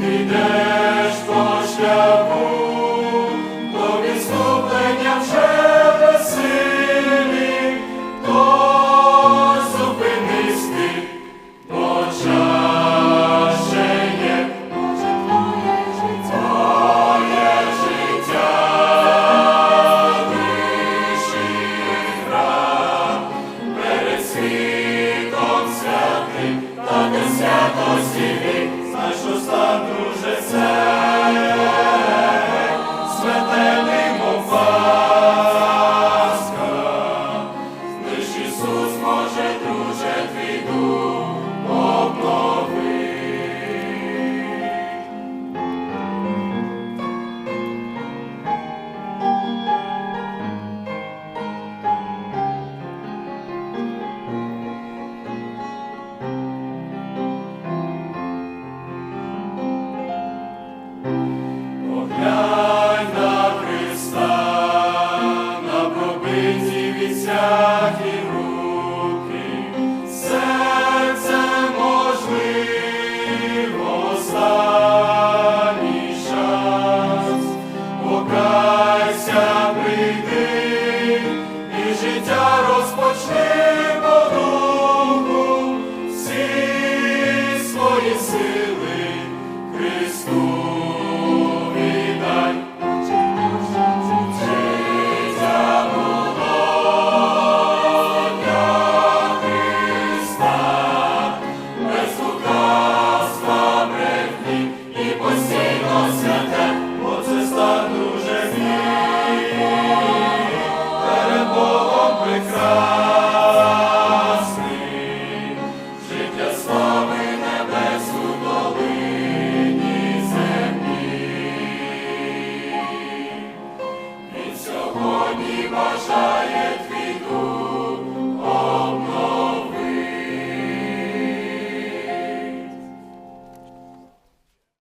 Ти йдеш по шляху та не святості. você.